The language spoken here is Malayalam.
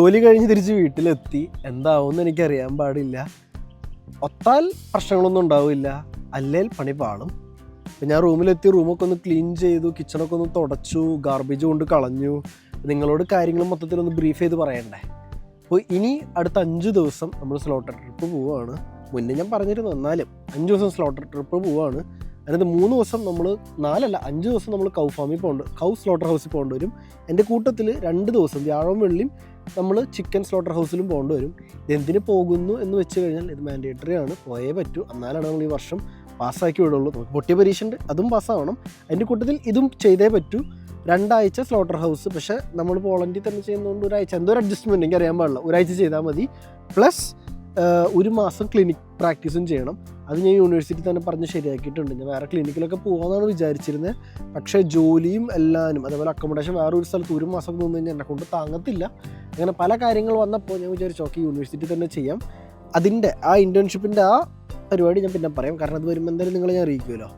ജോലി കഴിഞ്ഞ് തിരിച്ച് വീട്ടിലെത്തി. എന്താവും എന്താവുമെന്ന് എനിക്കറിയാൻ പാടില്ല. ഒത്താൽ പ്രശ്നങ്ങളൊന്നും ഉണ്ടാവില്ല. അല്ലേൽ പണി പാളും. അപ്പം ഞാൻ റൂമിലെത്തി റൂമൊക്കെ ഒന്ന് ക്ലീൻ ചെയ്തു കിച്ചണൊക്കെ ഒന്ന് തുടച്ചു ഗാർബേജ് കൊണ്ട് കളഞ്ഞു. നിങ്ങളോട് കാര്യങ്ങൾ മൊത്തത്തിലൊന്ന് ബ്രീഫ് ചെയ്ത് പറയണ്ടേ? അപ്പോൾ ഇനി അടുത്ത അഞ്ച് ദിവസം നമ്മൾ സ്ലോട്ടർ ട്രിപ്പ് പോവുകയാണ് മുന്നേ ഞാൻ പറഞ്ഞിരുന്നു എന്നാലും അഞ്ച് ദിവസം സ്ലോട്ടർ ട്രിപ്പ് പോവുകയാണ് അതിനകത്ത് മൂന്ന് ദിവസം നമ്മൾ നാലല്ല അഞ്ച് ദിവസം നമ്മൾ കൗ ഫാമിൽ പോകേണ്ട കൗ സ്ലോട്ടർ ഹൗസിൽ പോകേണ്ടി വരും. എന്റെ കൂട്ടത്തിൽ രണ്ട് ദിവസം വ്യാഴവും വെള്ളിയും നമ്മൾ ചിക്കൻ സ്ലോട്ടർ ഹൗസിലും പോകേണ്ടി വരും. ഇതെന്തിന് പോകുന്നു എന്ന് വെച്ച് കഴിഞ്ഞാൽ ഇത് മാൻഡേറ്ററി ആണ്. പോയേ പറ്റൂ. എന്നാലാണ് നമ്മൾ ഈ വർഷം പാസ്സാക്കി വിടുള്ളൂ നമുക്ക് പൊട്ടിയ പരീക്ഷ ഉണ്ട്. അതും പാസ്സാവണം. അതിന്റെ കൂട്ടത്തിൽ ഇതും ചെയ്തേ പറ്റൂ. രണ്ടാഴ്ച സ്ലോട്ടർ ഹൗസ് പക്ഷേ നമ്മൾ പോളണ്ടിൽ തന്നെ ചെയ്യുന്നതുകൊണ്ട് ഒരാഴ്ച. എന്തോ ഒരു അഡ്ജസ്റ്റ്മെന്റ് എനിക്ക് അറിയാൻ പാടില്ല. ഒരാഴ്ച ചെയ്താൽ മതി. പ്ലസ് ഒരു മാസം ക്ലിനിക് പ്രാക്ടീസും ചെയ്യണം. അത് ഞാൻ യൂണിവേഴ്സിറ്റി തന്നെ പറഞ്ഞ് ശരിയാക്കിയിട്ടുണ്ട്. ഞാൻ വേറെ ക്ലിനിക്കിലൊക്കെ പോകാമെന്നാണ് വിചാരിച്ചിരുന്നത് പക്ഷേ ജോലിയും എല്ലാവരും അതേപോലെ അക്കോമഡേഷൻ വേറെ ഒരു സ്ഥലത്ത് ഒരു മാസം നിന്ന് കഴിഞ്ഞാൽ എന്നെ കൊണ്ട് താങ്ങത്തില്ല. അങ്ങനെ പല കാര്യങ്ങൾ വന്നപ്പോൾ ഞാൻ വിചാരിച്ചു ഓക്കെ യൂണിവേഴ്സിറ്റി തന്നെ ചെയ്യാം. അതിന്റെ ആ ഇന്റേൺഷിപ്പിന്റെ ആ പരിപാടി ഞാൻ പിന്നെ പറയാം. കാരണം അത് വരുമ്പോൾ എന്തായാലും നിങ്ങളെ ഞാൻ അറിയിക്കുമല്ലോ.